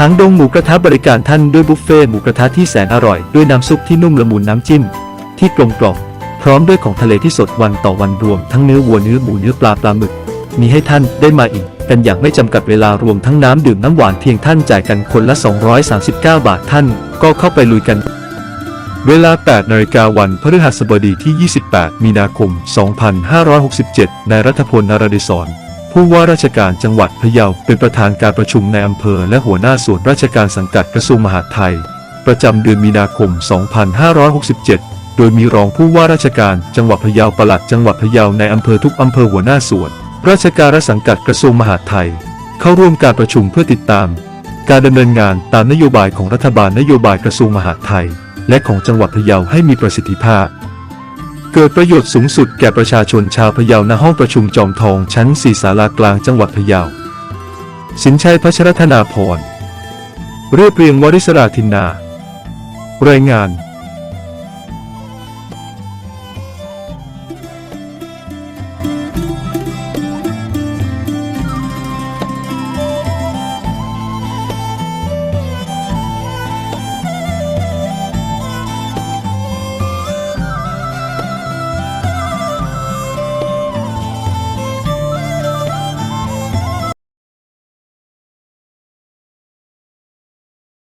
หางดงหมูกระทะบริการท่านด้วยบุฟเฟ่หมูกระทะที่แสนอร่อย ด้วยน้ำซุปที่นุ่มละมุนน้ำจิ้ม ที่กลมกล่อมพร้อมด้วยของทะเลที่สดวันต่อวันรวม ทั้งเนื้อวัวเนื้อหมูเนื้อปลาปลาหมึก มีให้ท่านได้มาอีกกันอย่างไม่จำกัดเวลารวมทั้งน้ำดื่มน้ำหวานเพียงท่านจ่ายกันคนละ 239 บาทท่าน ก็เข้าไปลุยกัน เวลา 8นาฬิกาวันพฤหัสบดีที่ 28 มีนาคม 2567 นายรัฐพลนรดิศร ผู้ว่าราชการจังหวัดพะเยาเป็นประธานการประชุมในอำเภอและหัวหน้าส่วนราชการสังกัดกระทรวงมหาดไทย ประจำเดือนมีนาคม 2567 โดยมีรองผู้ว่าราชการจังหวัดพะเยาปลัดจังหวัดพะเยาในอำเภอทุกอำเภอหัวหน้าส่วน ราชการและสังกัดกระทรวงมหาดไทย เข้าร่วมการประชุมเพื่อติดตาม การดำเนินงานตามนโยบายของรัฐบาลนโยบายกระทรวงมหาดไทย และของจังหวัดพะเยาให้มีประสิทธิภาพ เกิดประโยชน์สูงสุดแก่ประชาชนชาวพะเยาณห้องประชุมจอมทองชั้นสี่ศาลากลางจังหวัดพะเยา สินชัยพัชรธนาพร เรียบเรียงวริศราธินนา รายงาน